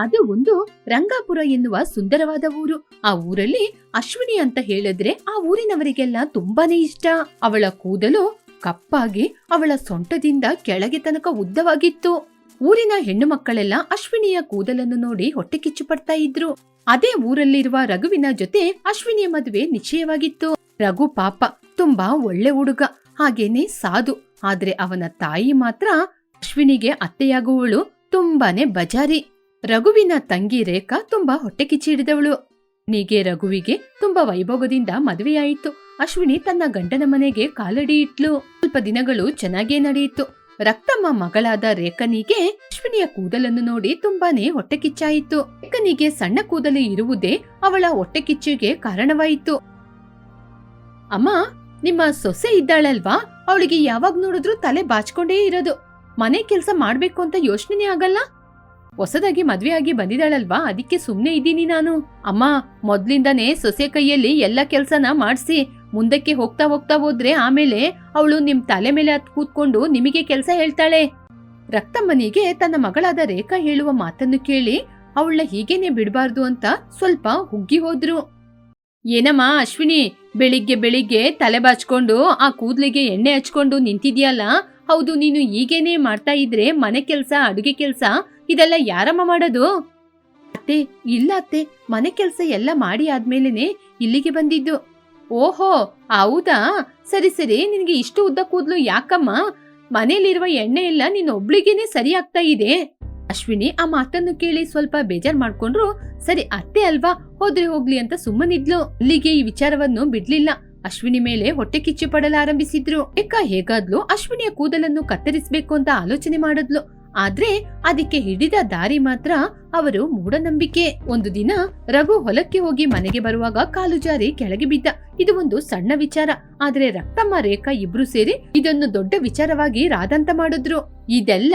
ಅದು ಒಂದು ರಂಗಾಪುರ ಎನ್ನುವ ಸುಂದರವಾದ ಊರು. ಆ ಊರಲ್ಲಿ ಅಶ್ವಿನಿ ಅಂತ ಹೇಳಿದ್ರೆ ಆ ಊರಿನವರಿಗೆಲ್ಲ ತುಂಬಾನೇ ಇಷ್ಟ. ಅವಳ ಕೂದಲು ಕಪ್ಪಾಗಿ ಅವಳ ಸೊಂಟದಿಂದ ಕೆಳಗೆ ತನಕ ಉದ್ದವಾಗಿತ್ತು. ಊರಿನ ಹೆಣ್ಣು ಮಕ್ಕಳೆಲ್ಲ ಅಶ್ವಿನಿಯ ಕೂದಲನ್ನು ನೋಡಿ ಹೊಟ್ಟೆ ಕಿಚ್ಚು ಪಡ್ತಾ ಇದ್ರು. ಅದೇ ಊರಲ್ಲಿರುವ ರಘುವಿನ ಜೊತೆ ಅಶ್ವಿನಿಯ ಮದುವೆ ನಿಶ್ಚಯವಾಗಿತ್ತು. ರಘು ಪಾಪ, ತುಂಬಾ ಒಳ್ಳೆ ಹುಡುಗ, ಹಾಗೇನೆ ಸಾಧು. ಆದ್ರೆ ಅವನ ತಾಯಿ ಮಾತ್ರ ಅಶ್ವಿನಿಗೆ ಅತ್ತೆಯಾಗುವಳು ತುಂಬಾನೇ ಬಜಾರಿ. ರಘುವಿನ ತಂಗಿ ರೇಖಾ ತುಂಬಾ ಹೊಟ್ಟೆ ಕಿಚ್ಚಿಡಿದವಳು ನೀಗೆ ರಘುವಿಗೆ ತುಂಬಾ ವೈಭೋಗದಿಂದ ಮದುವೆಯಾಯಿತು. ಅಶ್ವಿನಿ ತನ್ನ ಗಂಡನ ಮನೆಗೆ ಕಾಲಡಿ ಇಟ್ಲು. ಸ್ವಲ್ಪ ದಿನಗಳು ಚೆನ್ನಾಗೇ ನಡೆಯಿತು. ರಕ್ತಮ್ಮ ಮಗಳಾದ ರೇಖನಿಗೆ ಅಶ್ವಿನಿಯ ಕೂದಲನ್ನು ನೋಡಿ ತುಂಬಾನೇ ಹೊಟ್ಟೆ ಕಿಚ್ಚಾಯಿತು ರೇಖನಿಗೆ ಸಣ್ಣ ಕೂದಲು ಇರುವುದೇ ಅವಳ ಹೊಟ್ಟೆ ಕಿಚ್ಚಿಗೆ ಕಾರಣವಾಯಿತು. ಅಮ್ಮ, ನಿಮ್ಮ ಸೊಸೆ ಇದ್ದಾಳಲ್ವಾ? ಅವಳಿಗೆ ಯಾವಾಗ ನೋಡಿದ್ರು ತಲೆ ಬಾಚ್ಕೊಂಡೇ ಇರೋದು. ಮನೆ ಕೆಲಸ ಮಾಡ್ಬೇಕು ಅಂತ ಯೋಚನೆ ಆಗಲ್ಲ? ಹೊಸದಾಗಿ ಮದ್ವೆಯಾಗಿ ಬಂದಿದ್ದಾಳಲ್ವಾ? ಅದಕ್ಕೆ ಸುಮ್ನೆ ಇದ್ದೀನಿ ನಾನು. ಅಮ್ಮ, ಮೊದ್ಲಿಂದಾನೇ ಸೊಸೆ ಕೈಯಲ್ಲಿ ಎಲ್ಲ ಕೆಲ್ಸನ ಮಾಡಿಸಿ ಮುಂದಕ್ಕೆ ಹೋಗ್ತಾ ಹೋಗ್ತಾ ಹೋದ್ರೆ ಆಮೇಲೆ ಅವಳು ನಿಮ್ ತಲೆ ಮೇಲೆ ಹತ್ ಕೂತ್ಕೊಂಡು ನಿಮಗೆ ಕೆಲಸ ಹೇಳ್ತಾಳೆ. ರಕ್ತಮ್ಮನಿಗೆ ತನ್ನ ಮಗಳಾದ ರೇಖಾ ಹೇಳುವ ಮಾತನ್ನು ಕೇಳಿ ಅವಳ ಹೀಗೇನೆ ಬಿಡಬಾರ್ದು ಅಂತ ಸ್ವಲ್ಪ ಹುಗ್ಗಿ ಹೋದ್ರು. ಏನಮ್ಮ ಅಶ್ವಿನಿ, ಬೆಳಿಗ್ಗೆ ಬೆಳಿಗ್ಗೆ ತಲೆ ಬಾಚ್ಕೊಂಡು ಆ ಕೂದ್ಲಿಗೆ ಎಣ್ಣೆ ಹಚ್ಕೊಂಡು ನಿಂತಿದ್ಯಲ್ಲ? ಹೌದು, ನೀನು ಹೀಗೇನೆ ಮಾಡ್ತಾ ಇದ್ರೆ ಮನೆ ಕೆಲಸ, ಅಡುಗೆ ಕೆಲ್ಸ ಇದೆಲ್ಲ ಯಾರಮ್ಮ ಮಾಡೋದು? ಅತ್ತೆ, ಇಲ್ಲ ಅತ್ತೆ, ಮನೆ ಕೆಲಸ ಎಲ್ಲ ಮಾಡಿ ಆದ್ಮೇಲೆನೆ ಇಲ್ಲಿಗೆ ಬಂದಿದ್ದು. ಓಹೋ, ಹೌದಾ? ಸರಿ ಸರಿ, ನಿನಗೆ ಇಷ್ಟು ಉದ್ದ ಕೂದಲು ಯಾಕಮ್ಮ? ಮನೇಲಿರುವ ಎಣ್ಣೆ ಎಲ್ಲ ನಿನ್ನ ಒಬ್ಳಿಗೇನೆ ಸರಿ ಆಗ್ತಾ ಇದೆ. ಅಶ್ವಿನಿ ಆ ಮಾತನ್ನು ಕೇಳಿ ಸ್ವಲ್ಪ ಬೇಜಾರ್ ಮಾಡ್ಕೊಂಡ್ರು, ಸರಿ ಅತ್ತೆ ಅಲ್ವಾ, ಹೋದ್ರೆ ಹೋಗ್ಲಿ ಅಂತ ಸುಮ್ಮನಿದ್ಲು. ಅಲ್ಲಿಗೆ ಈ ವಿಚಾರವನ್ನು ಬಿಡ್ಲಿಲ್ಲ. ಅಶ್ವಿನಿ ಮೇಲೆ ಹೊಟ್ಟೆ ಕಿಚ್ಚು ಪಡಲಾರಂಭಿಸಿದ್ರು. ಏಕ ಹೇಗಾದ್ಲು ಅಶ್ವಿನಿಯ ಕೂದಲನ್ನು ಕತ್ತರಿಸಬೇಕು ಅಂತ ಆಲೋಚನೆ ಮಾಡಿದ್ಲು. ಆದ್ರೆ ಅದಕ್ಕೆ ಹಿಡಿದ ದಾರಿ ಮಾತ್ರ ಅವರು ಮೂಢನಂಬಿಕೆ. ಒಂದು ದಿನ ರಘು ಹೊಲಕ್ಕೆ ಹೋಗಿ ಮನೆಗೆ ಬರುವಾಗ ಕಾಲು ಜಾರಿ ಕೆಳಗೆ ಬಿದ್ದ. ಇದು ಒಂದು ಸಣ್ಣ ವಿಚಾರ, ಆದ್ರೆ ರಕ್ತಮ್ಮ, ರೇಖಾ ಇಬ್ರು ಸೇರಿ ಇದನ್ನು ದೊಡ್ಡ ವಿಚಾರವಾಗಿ ರಾದಂತ ಮಾಡಿದ್ರು. ಇದೆಲ್ಲ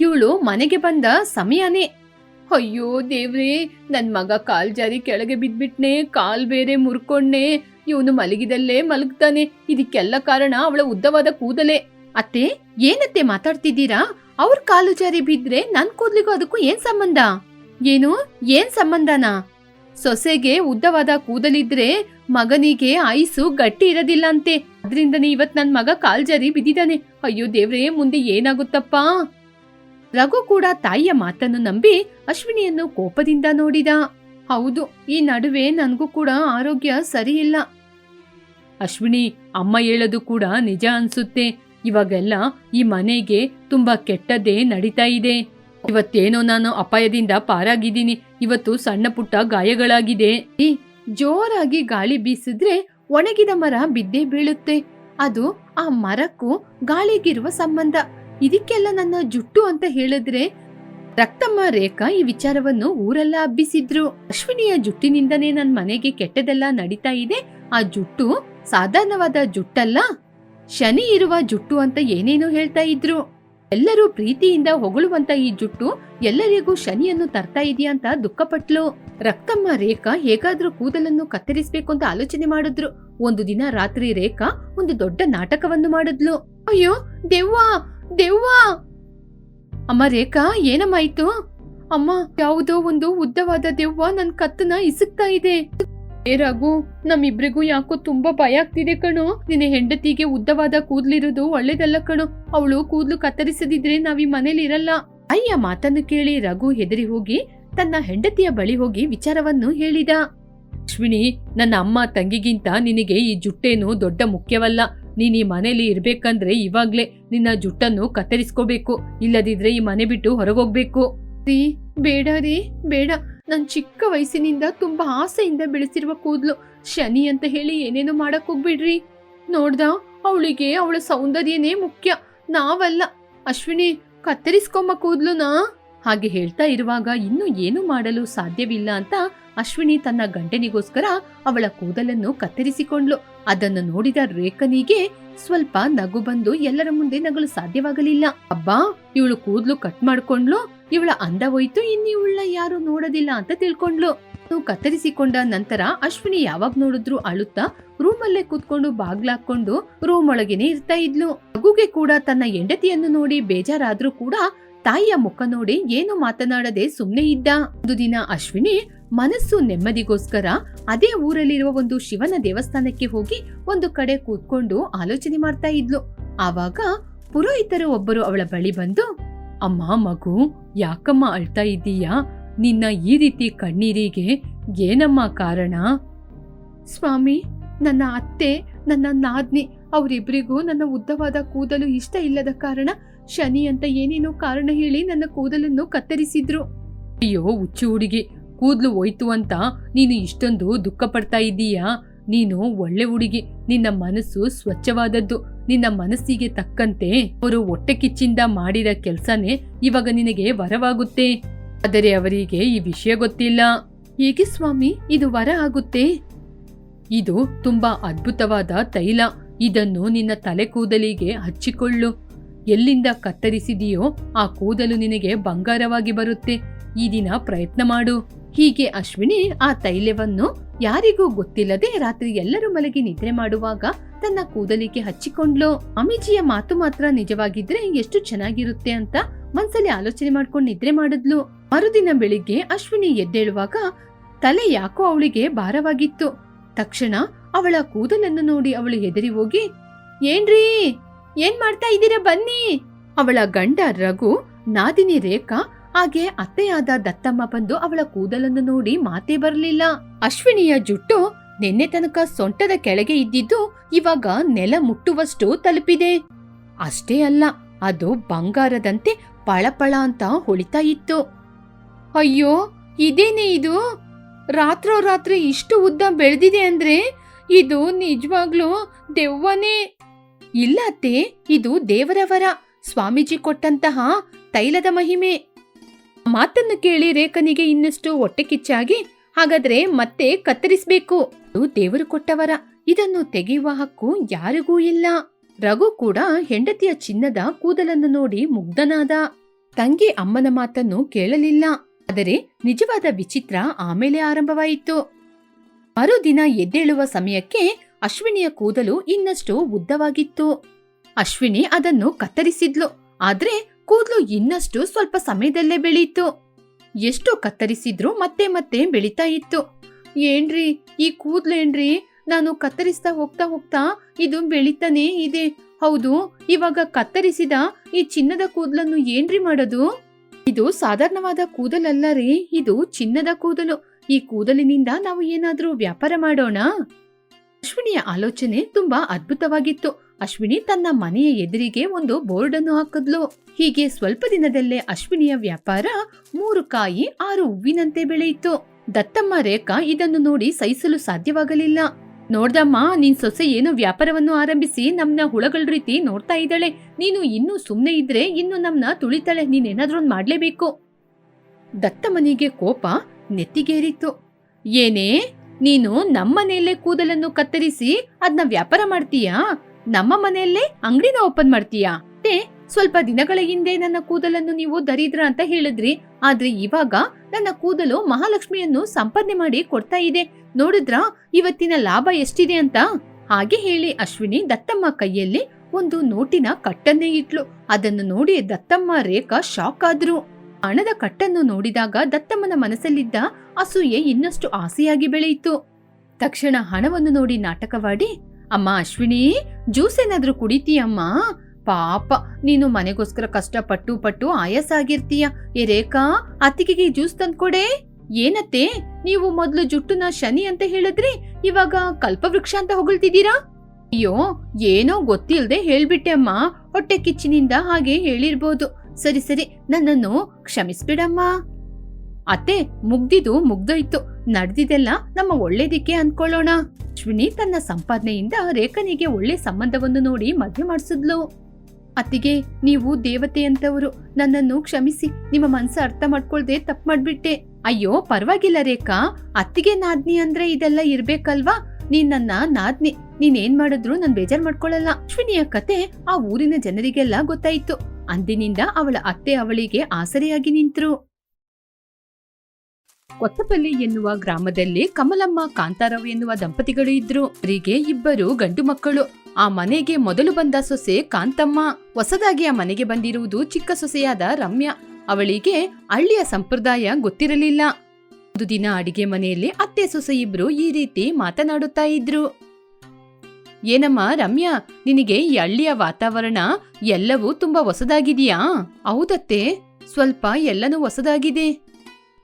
ಇವಳು ಮನೆಗೆ ಬಂದ ಸಮಯನೇ. ಅಯ್ಯೋ ದೇವ್ರೇ, ನನ್ ಮಗ ಕಾಲ್ ಜಾರಿ ಕೆಳಗೆ ಬಿದ್ಬಿಟ್ನೆ, ಕಾಲ್ ಬೇರೆ ಮುರ್ಕೊಂಡ್ನೆ, ಇವನು ಮಲಗಿದಲ್ಲೇ ಮಲಗ್ತಾನೆ. ಇದಕ್ಕೆಲ್ಲ ಕಾರಣ ಅವಳ ಉದ್ದವಾದ ಕೂದಲೇ. ಅತ್ತೆ, ಏನತ್ತೆ ಮಾತಾಡ್ತಿದ್ದೀರಾ? ಅವ್ರ ಕಾಲು ಜಾರಿ ಬಿದ್ರೆ ನನ್ ಕೂದ್ಲಿಗೂ ಅದಕ್ಕೂ ಏನ್ ಸಂಬಂಧ? ಏನು? ಏನ್ ಸಂಬಂಧನಾ? ಸೊಸೆಗೆ ಉದ್ದವಾದ ಕೂದಲಿದ್ರೆ ಮಗನಿಗೆ ಐಸು ಗಟ್ಟಿ ಇರೋದಿಲ್ಲ ಅಂತೆ ಅದ್ರಿಂದನೇ ಇವತ್ ನನ್ ಮಗ ಕಾಲ್ ಜಾರಿ ಬಿದ್ದಿದ್ದಾನೆ. ಅಯ್ಯೋ ದೇವ್ರೇ, ಮುಂದೆ ಏನಾಗುತ್ತಪ್ಪ? ರಘು ಕೂಡ ತಾಯಿಯ ಮಾತನ್ನು ನಂಬಿ ಅಶ್ವಿನಿಯನ್ನು ಕೋಪದಿಂದ ನೋಡಿದ. ಹೌದು, ಈ ನಡುವೆ ನನಗೂ ಕೂಡ ಆರೋಗ್ಯ ಸರಿಯಿಲ್ಲ. ಅಶ್ವಿನಿ, ಅಮ್ಮ ಹೇಳೋದು ಕೂಡ ನಿಜ ಅನ್ಸುತ್ತೆ. ಇವಾಗೆಲ್ಲ ಈ ಮನೆಗೆ ತುಂಬಾ ಕೆಟ್ಟದ್ದೇ ನಡೀತಾ ಇದೆ. ಇವತ್ತೇನೋ ನಾನು ಅಪಾಯದಿಂದ ಪಾರಾಗಿದ್ದೀನಿ. ಇವತ್ತು ಸಣ್ಣ ಪುಟ್ಟ ಗಾಯಗಳಾಗಿದೆ. ಜೋರಾಗಿ ಗಾಳಿ ಬೀಸಿದ್ರೆ ಒಣಗಿದ ಮರ ಬಿದ್ದೇ ಬೀಳುತ್ತೆ. ಅದು ಆ ಮರಕ್ಕೂ ಗಾಳಿಗಿರುವ ಸಂಬಂಧ. ಇದಕ್ಕೆಲ್ಲ ನನ್ನ ಜುಟ್ಟು ಅಂತ ಹೇಳಿದ್ರೆ ರಕ್ತಮ್ಮ ರೇಖಾ ಈ ವಿಚಾರವನ್ನು ಊರೆಲ್ಲ ಹಬ್ಬಿಸಿದ್ರು. ಅಶ್ವಿನಿಯ ಜುಟ್ಟಿನಿಂದನೇ ನನ್ ಮನೆಗೆ ಕೆಟ್ಟದೆಲ್ಲ ನಡೀತಾ ಇದೆ. ಆ ಜುಟ್ಟು ಸಾಧಾರಣವಾದ ಜುಟ್ಟಲ್ಲ. ಶನಿ ಇರುವ ಜುಟ್ಟು ಅಂತ ಏನೇನೋ ಹೇಳ್ತಾ ಇದ್ರು. ಎಲ್ಲರೂ ಪ್ರೀತಿಯಿಂದ ಹೊಗಳುವಂತ ಈ ಜುಟ್ಟು ಎಲ್ಲರಿಗೂ ಶನಿಯನ್ನು ತರ್ತಾ ಇದೆಯಾ ಅಂತ ದುಃಖಪಟ್ಲು ರಕ್ತಮ್ಮ ರೇಖಾ ಹೇಗಾದ್ರೂ ಕೂದಲನ್ನು ಕತ್ತರಿಸ್ಬೇಕು ಅಂತ ಆಲೋಚನೆ ಮಾಡಿದ್ರು. ಒಂದು ದಿನ ರಾತ್ರಿ ರೇಖಾ ಒಂದು ದೊಡ್ಡ ನಾಟಕವನ್ನು ಮಾಡಿದ್ಲು. ಅಯ್ಯೋ, ದೇವ್ವ, ದೆವ್ವ! ಅಮ್ಮ ರೇಖಾ ಏನಮ್ಮಾಯ್ತು ಅಮ್ಮ, ಯಾವುದೋ ಒಂದು ಉದ್ದವಾದ ದೆವ್ವ ನನ್ ಕತ್ತನ ಇಸುಕ್ತಾ ಇದೆ. ಏ ರಘು, ನಮ್ಮಿಬ್ರಿಗೂ ಯಾಕೋ ತುಂಬಾ ಭಯ ಆಗ್ತಿದೆ ಕಣೋ. ನಿನ್ನ ಹೆಂಡತಿಗೆ ಉದ್ದವಾದ ಕೂದ್ಲಿರೋದು ಒಳ್ಳೇದಲ್ಲ ಕಣೋ. ಅವಳು ಕೂದ್ಲು ಕತ್ತರಿಸದಿದ್ರೆ ನಾವ್ ಈ ಮನೇಲಿ ಇರಲ್ಲ. ಅಯ್ಯ, ಮಾತನ್ನು ಕೇಳಿ ರಘು ಹೆದರಿ ಹೋಗಿ ತನ್ನ ಹೆಂಡತಿಯ ಬಳಿ ಹೋಗಿ ವಿಚಾರವನ್ನು ಹೇಳಿದ. ಅಶ್ವಿನಿ ನನ್ನ ಅಮ್ಮ ತಂಗಿಗಿಂತ ನಿನಗೆ ಈ ಜುಟ್ಟೇನು ದೊಡ್ಡ ಮುಖ್ಯವಲ್ಲ. ನೀನ್ ಈ ಮನೇಲಿ ಇರ್ಬೇಕಂದ್ರೆ ಇವಾಗ್ಲೇ ನಿನ್ನ ಜುಟ್ಟನ್ನು ಕತ್ತರಿಸ್ಕೋಬೇಕು. ಇಲ್ಲದಿದ್ರೆ ಈ ಮನೆ ಬಿಟ್ಟು ಹೊರಗೋಗ್ಬೇಕು. ರೀ, ಬೇಡ ರೀ, ಬೇಡ. ನನ್ ಚಿಕ್ಕ ವಯಸ್ಸಿನಿಂದ ತುಂಬಾ ಆಸೆಯಿಂದ ಬೆಳೆಸಿರುವ ಕೂದ್ಲು. ಶನಿ ಅಂತ ಹೇಳಿ ಏನೇನೋ ಮಾಡಕ್ ಹೋಗ್ಬಿಡ್ರಿ. ನೋಡ್ದ, ಅವಳಿಗೆ ಅವಳ ಸೌಂದರ್ಯನೇ ಮುಖ್ಯ. ನಾವಲ್ಲ. ಅಶ್ವಿನಿ, ಕತ್ತರಿಸ್ಕೊಂಬ ಕೂದ್ಲುನಾ? ಹಾಗೆ ಹೇಳ್ತಾ ಇರುವಾಗ ಇನ್ನು ಏನು ಮಾಡಲು ಸಾಧ್ಯವಿಲ್ಲ ಅಂತ ಅಶ್ವಿನಿ ತನ್ನ ಗಂಡನಿಗೋಸ್ಕರ ಅವಳ ಕೂದಲನ್ನು ಕತ್ತರಿಸಿಕೊಂಡ್ಲು. ಅದನ್ನು ನೋಡಿದ ರೇಖನಿಗೆ ಸ್ವಲ್ಪ ನಗು ಬಂದು ಎಲ್ಲರ ಮುಂದೆ ನಗಲು ಸಾಧ್ಯವಾಗಲಿಲ್ಲ. ಅಬ್ಬಾ, ಇವಳು ಕೂದ್ಲು ಕಟ್ ಮಾಡ್ಕೊಂಡ್ಲು? ಇವಳ ಅಂದ ಹೋಯ್ತು ಇನ್ನಿವಳ ಯಾರು ನೋಡೋದಿಲ್ಲ ಅಂತ ತಿಳ್ಕೊಂಡ್ಲು. ಕತ್ತರಿಸಿಕೊಂಡ ನಂತರ ಅಶ್ವಿನಿ ಯಾವಾಗ ನೋಡಿದ್ರು ಅಳುತ್ತಾ ರೂಮಲ್ಲೇ ಕೂತ್ಕೊಂಡು ಬಾಗ್ಲಾಕೊಂಡು ರೂಮ್ ಒಳಗೇನೆ ಇರ್ತಾ ಇದ್ಲು. ಮಗುಗೆ ಕೂಡ ತನ್ನ ಹೆಂಡತಿಯನ್ನು ನೋಡಿ ಬೇಜಾರಾದ್ರೂ ಕೂಡ ತಾಯಿಯ ಮುಖ ನೋಡಿ ಏನು ಮಾತನಾಡದೆ ಸುಮ್ನೆ ಇದ್ದ. ಒಂದು ದಿನ ಅಶ್ವಿನಿ ಮನಸ್ಸು ನೆಮ್ಮದಿಗೋಸ್ಕರ ಅದೇ ಊರಲ್ಲಿರುವ ಒಂದು ಶಿವನ ದೇವಸ್ಥಾನಕ್ಕೆ ಹೋಗಿ ಒಂದು ಕಡೆ ಕೂತ್ಕೊಂಡು ಆಲೋಚನೆ ಮಾಡ್ತಾ ಇದ್ಲು. ಆವಾಗ ಪುರೋಹಿತರು ಒಬ್ಬರು ಅವಳ ಬಳಿ ಬಂದು, ಅಮ್ಮ, ಮಗು ಯಾಕಮ್ಮ ಅಳ್ತಾ ಇದ್ದೀಯಾ? ನಿನ್ನ ಈ ರೀತಿ ಕಣ್ಣೀರಿಗೆ ಏನಮ್ಮ ಕಾರಣ? ಸ್ವಾಮಿ ನನ್ನ ಅತ್ತೆ ನನ್ನ ನಾದ್ನಿ ಅವರಿಬ್ಬರಿಗೂ ನನ್ನ ಉದ್ದವಾದ ಕೂದಲು ಇಷ್ಟ ಇಲ್ಲದ ಕಾರಣ ಶನಿ ಅಂತ ಏನೇನೋ ಕಾರಣ ಹೇಳಿ ನನ್ನ ಕೂದಲನ್ನು ಕತ್ತರಿಸಿದ್ರು. ಅಯ್ಯೋ ಹುಚ್ಚು ಹುಡುಗಿ ಕೂದಲು ಹೋಯ್ತು ಅಂತ ನೀನು ಇಷ್ಟೊಂದು ದುಃಖ ಪಡ್ತಾ ಇದ್ದೀಯಾ? ನೀನು ಒಳ್ಳೆ ಹುಡುಗಿ ನಿನ್ನ ಮನಸ್ಸು ಸ್ವಚ್ಛವಾದದ್ದು. ನಿನ್ನ ಮನಸ್ಸಿಗೆ ತಕ್ಕಂತೆ ಅವರು ಹೊಟ್ಟೆ ಕಿಚ್ಚಿಂದ ಮಾಡಿದ ಕೆಲ್ಸನೇ ಇವಾಗ ನಿನಗೆ ವರವಾಗುತ್ತೆ. ಆದರೆ ಅವರಿಗೆ ಈ ವಿಷಯ ಗೊತ್ತಿಲ್ಲ. ಹೇಗೆ ಸ್ವಾಮಿ, ಇದು ವರ ಆಗುತ್ತೆ? ಇದು ತುಂಬಾ ಅದ್ಭುತವಾದ ತೈಲ. ಇದನ್ನು ನಿನ್ನ ತಲೆ ಕೂದಲಿಗೆ ಹಚ್ಚಿಕೊಳ್ಳು. ಎಲ್ಲಿಂದ ಕತ್ತರಿಸಿದೆಯೋ ಆ ಕೂದಲು ನಿನಗೆ ಬಂಗಾರವಾಗಿ ಬರುತ್ತೆ. ಈ ದಿನ ಪ್ರಯತ್ನ ಮಾಡು. ಹೀಗೆ ಅಶ್ವಿನಿ ಆ ತೈಲವನ್ನು ಯಾರಿಗೂ ಗೊತ್ತಿಲ್ಲದೆ ರಾತ್ರಿ ಎಲ್ಲರೂ ಮಲಗಿ ನಿದ್ರೆ ಮಾಡುವಾಗ ತನ್ನ ಕೂದಲಿಗೆ ಹಚ್ಚಿಕೊಂಡ್ಲು, ಅಮಿಜಿಯ ಮಾತು ಮಾತ್ರ ನಿಜವಾಗಿದ್ರೆ ಎಷ್ಟು ಚೆನ್ನಾಗಿರುತ್ತೆ ಅಂತ ಮನ್ಸಲ್ಲಿ ಆಲೋಚನೆ ಮಾಡ್ಕೊಂಡು ನಿದ್ರೆ ಮಾಡಿದ್ಲು. ಮರುದಿನ ಬೆಳಿಗ್ಗೆ ಅಶ್ವಿನಿ ಎದ್ದೇಳುವಾಗ ತಲೆ ಯಾಕೋ ಅವಳಿಗೆ ಭಾರವಾಗಿತ್ತು. ತಕ್ಷಣ ಅವಳ ಕೂದಲನ್ನು ನೋಡಿ ಅವಳು ಹೆದರಿ ಹೋಗಿ, ಏನ್ರೀ? ಏನ್ ಮಾಡ್ತಾ ಇದ್ದೀರಾ ಬನ್ನಿ? ಅವಳ ಗಂಡ ರಘು, ನಾದಿನಿ ರೇಖಾ, ಹಾಗೆ ಅತ್ತೆಯಾದ ದತ್ತಮ್ಮ ಬಂದು ಅವಳ ಕೂದಲನ್ನು ನೋಡಿ ಮಾತೇ ಬರಲಿಲ್ಲ. ಅಶ್ವಿನಿಯ ಜುಟ್ಟು ನಿನ್ನೆ ತನಕ ಸೊಂಟದ ಕೆಳಗೆ ಇದ್ದಿದ್ದು ಇವಾಗ ನೆಲ ಮುಟ್ಟುವಷ್ಟು ತಲುಪಿದೆ. ಅಷ್ಟೇ ಅಲ್ಲ, ಅದು ಬಂಗಾರದಂತೆ ಪಳಪಳ ಅಂತ ಹೊಳಿತಾ ಇತ್ತು. ಅಯ್ಯೋ, ಇದೇನೆ ಇದು? ರಾತ್ರೋರಾತ್ರಿ ಇಷ್ಟು ಉದ್ದ ಬೆಳೆದಿದೆ ಅಂದ್ರೆ ಇದು ನಿಜವಾಗ್ಲೂ ದೆವ್ವನೇ. ಇಲ್ಲ ಅತ್ತೆ, ಇದು ದೇವರವರ, ಸ್ವಾಮೀಜಿ ಕೊಟ್ಟಂತಹ ತೈಲದ ಮಹಿಮೆ. ಮಾತನ್ನು ಕೇಳಿ ರೇಖನಿಗೆ ಇನ್ನಷ್ಟು ಹೊಟ್ಟೆ ಕಿಚ್ಚಾಗಿ, ಹಾಗಾದ್ರೆ ಮತ್ತೆ ಕತ್ತರಿಸ್ಬೇಕು. ದೇವರು ಕೊಟ್ಟವರ. ಇದನ್ನು ತೆಗೆಯುವ ಹಕ್ಕು ಯಾರಿಗೂ ಇಲ್ಲ. ರಘು ಕೂಡ ಹೆಂಡತಿಯ ಚಿನ್ನದ ಕೂದಲನ್ನು ನೋಡಿ ಮುಗ್ಧನಾದ. ತಂಗಿ ಅಮ್ಮನ ಮಾತನ್ನು ಕೇಳಲಿಲ್ಲ. ಆದರೆ ನಿಜವಾದ ವಿಚಿತ್ರ ಆಮೇಲೆ ಆರಂಭವಾಯಿತು. ಮರುದಿನ ಎದ್ದೇಳುವ ಸಮಯಕ್ಕೆ ಅಶ್ವಿನಿಯ ಕೂದಲು ಇನ್ನಷ್ಟು ಉದ್ದವಾಗಿತ್ತು. ಅಶ್ವಿನಿ ಅದನ್ನು ಕತ್ತರಿಸಿದ್ಲು. ಆದ್ರೆ ಕೂದಲು ಇನ್ನಷ್ಟು ಸ್ವಲ್ಪ ಸಮಯದಲ್ಲೇ ಬೆಳೀತು. ಎಷ್ಟು ಕತ್ತರಿಸಿದ್ರೂ ಮತ್ತೆ ಮತ್ತೆ ಬೆಳೀತಾ ಇತ್ತು. ಏನ್ರಿ? ಈ ಕೂದ್ಲೇನ್ರಿ ನಾನು ಕತ್ತರಿಸ್ತಾ ಹೋಗ್ತಾ ಹೋಗ್ತಾ ಇದು ಬೆಳೀತಾನೇ ಇದೆ. ಹೌದು, ಇವಾಗ ಕತ್ತರಿಸಿದ ಈ ಚಿನ್ನದ ಕೂದಲನ್ನು ಏನ್ರಿ ಮಾಡೋದು? ಇದು ಸಾಧಾರಣವಾದ ಕೂದಲಲ್ಲ ರೀ. ಇದು ಚಿನ್ನದ ಕೂದಲು. ಈ ಕೂದಲಿನಿಂದ ನಾವು ಏನಾದ್ರೂ ವ್ಯಾಪಾರ ಮಾಡೋಣ? ಅಶ್ವಿನಿಯ ಆಲೋಚನೆ ತುಂಬಾ ಅದ್ಭುತವಾಗಿತ್ತು. ಅಶ್ವಿನಿ ತನ್ನ ಮನೆಯ ಎದುರಿಗೆ ಒಂದು ಬೋರ್ಡ್ ಅನ್ನು ಹಾಕಿದ್ಲು. ಹೀಗೆ ಸ್ವಲ್ಪ ದಿನದಲ್ಲೇ ಅಶ್ವಿನಿಯ ವ್ಯಾಪಾರ ಮೂರು ಕಾಯಿ ಆರು ಹೂವಿನಂತೆ ಬೆಳೆಯಿತು. ದತ್ತಮ್ಮ ರೇಖಾ ಇದನ್ನು ನೋಡಿ ಸಹಿಸಲು ಸಾಧ್ಯವಾಗಲಿಲ್ಲ. ನೋಡ್ದಮ್ಮ, ನಿನ್ ಸೊಸೆ ಏನೋ ವ್ಯಾಪಾರವನ್ನು ಆರಂಭಿಸಿ ನಮ್ನ ಹುಳಗಳ ರೀತಿ ನೋಡ್ತಾ ಇದ್ದಾಳೆ. ನೀನು ಇನ್ನೂ ಸುಮ್ಮನೆ ಇದ್ರೆ ಇನ್ನು ನಮ್ನ ತುಳಿತಾಳೆ. ನೀನೇನಾದ್ರೂ ಮಾಡ್ಲೇಬೇಕು. ದತ್ತಮ್ಮನಿಗೆ ಕೋಪ ನೆತ್ತಿಗೇರಿತ್ತು. ಏನೇ, ನೀನು ನಮ್ಮ ಮನೆಯಲ್ಲೇ ಕೂದಲನ್ನು ಕತ್ತರಿಸಿ ಅದನ್ನ ವ್ಯಾಪಾರ ಮಾಡ್ತೀಯಾ? ನಮ್ಮ ಮನೆಯಲ್ಲೇ ಅಂಗಡಿನ ಓಪನ್ ಮಾಡ್ತೀಯಾ? ಸ್ವಲ್ಪ ದಿನಗಳ ಹಿಂದೆ ನನ್ನ ಕೂದಲನ್ನು ನೀವು ದರಿದ್ರ ಅಂತ ಹೇಳಿದ್ರಿ. ಆದ್ರೆ ಇವಾಗ ನನ್ನ ಕೂದಲು ಮಹಾಲಕ್ಷ್ಮಿಯನ್ನು ಸಂಪಾದನೆ ಮಾಡಿ ಕೊಡ್ತಾ ಇದೆ. ನೋಡಿದ್ರಾ? ಇವತ್ತಿನ ಲಾಭ ಎಷ್ಟಿದೆ ಅಂತ? ಹಾಗೆ ಹೇಳಿ ಅಶ್ವಿನಿ ದತ್ತಮ್ಮ ಕೈಯಲ್ಲಿ ಒಂದು ನೋಟಿನ ಕಟ್ಟನ್ನೇ ಇಟ್ಲು. ಅದನ್ನು ನೋಡಿ ದತ್ತಮ್ಮ ರೇಖಾ ಶಾಕ್ ಆದ್ರು. ಹಣದ ಕಟ್ಟನ್ನು ನೋಡಿದಾಗ ದತ್ತಮ್ಮನ ಮನಸ್ಸಲ್ಲಿದ್ದ ಅಸೂಯೆ ಇನ್ನಷ್ಟು ಆಸೆಯಾಗಿ ಬೆಳೆಯಿತು. ತಕ್ಷಣ ಹಣವನ್ನು ನೋಡಿ ನಾಟಕವಾಡಿ, ಅಮ್ಮ ಅಶ್ವಿನಿ, ಜ್ಯೂಸ್ ಏನಾದ್ರೂ ಕುಡಿತೀಯಮ್ಮ? ಪಾಪ, ನೀನು ಮನೆಗೋಸ್ಕರ ಕಷ್ಟಪಟ್ಟು ಪಟ್ಟು ಆಯಾಸ ಆಗಿರ್ತೀಯ ಏ ರೇಖಾ, ಅತ್ತಿಗೆಗೆ ಜ್ಯೂಸ್ ತಂದ್ಕೊಡೆ. ಏನತ್ತೆ, ನೀವು ಮೊದಲು ಜುಟ್ಟುನ ಶನಿ ಅಂತ ಹೇಳಿದ್ರಿ, ಇವಾಗ ಕಲ್ಪವೃಕ್ಷ ಅಂತ ಹೊಗಳ್ತಿದ್ದೀರಾ? ಅಯ್ಯೋ, ಏನೋ ಗೊತ್ತಿಲ್ದೆ ಹೇಳ್ಬಿಟ್ಟೆ ಅಮ್ಮ. ಹೊಟ್ಟೆ ಕಿಚ್ಚಿನಿಂದ ಹಾಗೆ ಹೇಳಿರ್ಬೋದು. ಸರಿ ಸರಿ, ನನ್ನನ್ನು ಕ್ಷಮಿಸ್ಬಿಡಮ್ಮ. ಅತ್ತೆ ಮುಗ್ದಿದು ಮುಗ್ದೋಯ್ತು. ನಡೆದಿದೆಲ್ಲ ನಮ್ಮ ಒಳ್ಳೇದಿಕ್ಕೆ ಅನ್ಕೊಳ್ಳೋಣ ಅಶ್ವಿನಿ ತನ್ನ ಸಂಪಾದನೆಯಿಂದ ರೇಖನಿಗೆ ಒಳ್ಳೆ ಸಂಬಂಧವನ್ನು ನೋಡಿ ಮದುವೆ ಮಾಡಿಸಿದ್ಲು. ಅತ್ತಿಗೆ, ನೀವು ದೇವತೆ ಅಂತವರು ನನ್ನನ್ನು ಕ್ಷಮಿಸಿ, ನಿಮ್ಮ ಮನ್ಸ ಅರ್ಥ ಮಾಡ್ಕೊಳ್ದೆ ತಪ್ಪು ಮಾಡ್ಬಿಟ್ಟೆ. ಅಯ್ಯೋ, ಪರವಾಗಿಲ್ಲ ರೇಖಾ, ಅತ್ತಿಗೆ ನಾದ್ನಿ ಅಂದ್ರೆ ಇದೆಲ್ಲ ಇರ್ಬೇಕಲ್ವಾ? ನೀನ್ ನನ್ನ ನಾದ್ನಿ, ನೀನೇನ್ ಮಾಡಿದ್ರು ನಾನ್ ಬೇಜಾರ್ ಮಾಡ್ಕೊಳ್ಳಲ್ಲ ಅಶ್ವಿನಿಯ ಕತೆ ಆ ಊರಿನ ಜನರಿಗೆಲ್ಲ ಗೊತ್ತಾಯ್ತು. ಅಂದಿನಿಂದ ಅವಳ ಅತ್ತೆ ಅವಳಿಗೆ ಆಸರೆಯಾಗಿ ನಿಂತ್ರು. ಕೊತ್ತಪಲ್ಲಿ ಎನ್ನುವ ಗ್ರಾಮದಲ್ಲಿ ಕಮಲಮ್ಮ ಕಾಂತಾರಾವ್ ಎನ್ನುವ ದಂಪತಿಗಳು ಇದ್ರು. ಅವರಿಗೆ ಇಬ್ಬರು ಗಂಡು ಮಕ್ಕಳು. ಆ ಮನೆಗೆ ಮೊದಲು ಬಂದ ಸೊಸೆ ಕಾಂತಮ್ಮ ಹೊಸದಾಗಿ ಆ ಮನೆಗೆ ಬಂದಿರುವುದು ಚಿಕ್ಕ ಸೊಸೆಯಾದ ರಮ್ಯಾ. ಅವಳಿಗೆ ಹಳ್ಳಿಯ ಸಂಪ್ರದಾಯ ಗೊತ್ತಿರಲಿಲ್ಲ. ಒಂದು ದಿನ ಅಡಿಗೆ ಮನೆಯಲ್ಲಿ ಅತ್ತೆ ಸೊಸೆ ಇಬ್ರು ಈ ರೀತಿ ಮಾತನಾಡುತ್ತಾ ಇದ್ರು. ಏನಮ್ಮ ರಮ್ಯಾ, ನಿನಗೆ ಈ ಹಳ್ಳಿಯ ವಾತಾವರಣ ಎಲ್ಲವೂ ತುಂಬಾ ಹೊಸದಾಗಿದೆಯಾ? ಹೌದತ್ತೆ, ಸ್ವಲ್ಪ ಎಲ್ಲನೂ ಹೊಸದಾಗಿದೆ.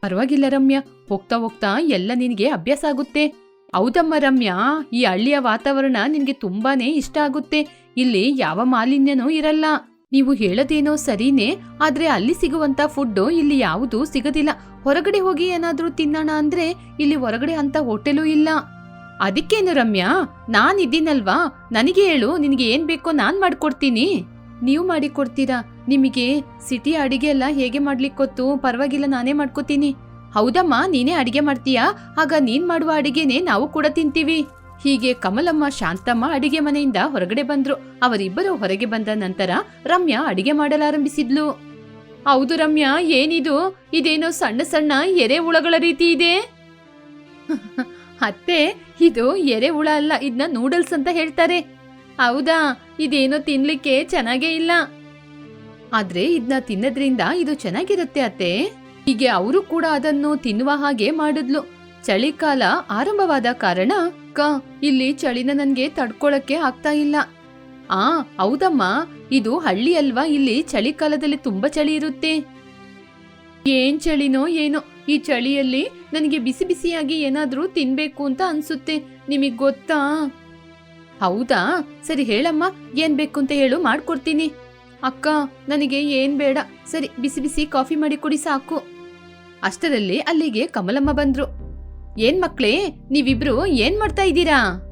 ಪರವಾಗಿಲ್ಲ ರಮ್ಯಾ, ಹೋಗ್ತಾ ಹೋಗ್ತಾ ಎಲ್ಲ ನಿನಗೆ ಅಭ್ಯಾಸ ಆಗುತ್ತೆ. ಹೌದಮ್ಮ ರಮ್ಯಾ, ಈ ಹಳ್ಳಿಯ ವಾತಾವರಣ ನಿನ್ಗೆ ತುಂಬಾನೇ ಇಷ್ಟ ಆಗುತ್ತೆ. ಇಲ್ಲಿ ಯಾವ ಮಾಲಿನ್ಯನೂ ಇರಲ್ಲ. ನೀವು ಹೇಳೋದೇನೋ ಸರಿನೇ, ಆದ್ರೆ ಅಲ್ಲಿ ಸಿಗುವಂತ ಫುಡ್ ಇಲ್ಲಿ ಯಾವುದೂ ಸಿಗೋದಿಲ್ಲ. ಹೊರಗಡೆ ಹೋಗಿ ಏನಾದ್ರೂ ತಿನ್ನೋಣ ಅಂದ್ರೆ ಇಲ್ಲಿ ಹೊರಗಡೆ ಅಂತ ಹೋಟೆಲೂ ಇಲ್ಲ. ಅದಕ್ಕೇನು ರಮ್ಯಾ ನಾನ್ ಇದ್ದೀನಲ್ವಾ ನನಗೆ ಹೇಳು, ನಿನಗೆ ಏನ್ ಬೇಕೋ ನಾನ್ ಮಾಡ್ಕೊಡ್ತೀನಿ. ನೀವು ಮಾಡಿಕೊಡ್ತೀರಾ? ನಿಮಗೆ ಸಿಟಿ ಅಡಿಗೆ ಎಲ್ಲ ಹೇಗೆ ಮಾಡ್ಲಿಕ್ಕೆ ಗೊತ್ತು ಪರವಾಗಿಲ್ಲ, ನಾನೇ ಮಾಡ್ಕೋತೀನಿ. ಹೌದಮ್ಮ, ನೀನೇ ಅಡಿಗೆ ಮಾಡ್ತೀಯಾ? ಆಗ ನೀನ್ ಮಾಡುವ ಅಡಿಗೆನೆ ನಾವು ಕೂಡ ತಿಂತೀವಿ. ಹೀಗೆ ಕಮಲಮ್ಮ, ಶಾಂತಮ್ಮ ಅಡಿಗೆ ಮನೆಯಿಂದ ಹೊರಗಡೆ ಬಂದ್ರು. ಅವರಿಬ್ಬರು ಹೊರಗೆ ಬಂದ ನಂತರ ರಮ್ಯಾ ಅಡಿಗೆ ಮಾಡಲಾರಂಭಿಸಿದ್ಲು. ಹೌದು ರಮ್ಯಾ, ಏನಿದು? ಇದೇನೋ ಸಣ್ಣ ಸಣ್ಣ ಎರೆ ಎರೆಹುಳಗಳ ರೀತಿ ಇದೆ. ಅತ್ತೆ, ಇದು ಎರೆ ಎರೆಹುಳ ಅಲ್ಲ ಇದನ್ನ ನೂಡಲ್ಸ್ ಅಂತ ಹೇಳ್ತಾರೆ. ಹೌದಾ, ಇದೇನೋ ತಿನ್ಲಿಕ್ಕೆ ಚೆನ್ನಾಗೇ ಇಲ್ಲ. ಆದ್ರೆ ಇದನ್ನ ತಿನ್ನೋದ್ರಿಂದ ಇದು ಚೆನ್ನಾಗಿರುತ್ತೆ ಅತ್ತೆ. ಹೀಗೆ ಅವರು ಕೂಡ ಅದನ್ನು ತಿನ್ನುವ ಹಾಗೆ ಮಾಡಿದ್ಲು. ಚಳಿಕಾಲ ಆರಂಭವಾದ ಕಾರಣ ಕ, ಇಲ್ಲಿ ಚಳಿನ ನನ್ಗೆ ತಡ್ಕೊಳಕ್ಕೆ ಆಗ್ತಾ ಇಲ್ಲ. ಆ, ಹೌದಮ್ಮ, ಇದು ಹಳ್ಳಿ ಅಲ್ವಾ? ಇಲ್ಲಿ ಚಳಿಕಾಲದಲ್ಲಿ ತುಂಬಾ ಚಳಿ ಇರುತ್ತೆ. ಏನ್ ಚಳಿನೋ ಏನೋ, ಈ ಚಳಿಯಲ್ಲಿ ನನಗೆ ಬಿಸಿ ಬಿಸಿಯಾಗಿ ಏನಾದ್ರೂ ತಿನ್ಬೇಕು ಅಂತ ಅನ್ಸುತ್ತೆ. ನಿಮಗ್ ಗೊತ್ತಾ? ಹೌದಾ? ಸರಿ ಹೇಳಮ್ಮ, ಏನ್ ಬೇಕು ಅಂತ ಹೇಳು, ಮಾಡ್ಕೊಡ್ತೀನಿ. ಅಕ್ಕ, ನನಗೆ ಏನ್ ಬೇಡ. ಸರಿ, ಬಿಸಿ ಬಿಸಿ ಕಾಫಿ ಮಾಡಿ ಕುಡಿ ಸಾಕು. ಅಷ್ಟರಲ್ಲಿ ಅಲ್ಲಿಗೆ ಕಮಲಮ್ಮ ಬಂದ್ರು. ಏನ್ ಮಕ್ಳೇ, ನೀವಿಬ್ರು ಏನ್ ಮಾಡ್ತಾ ಇದ್ದೀರಾ?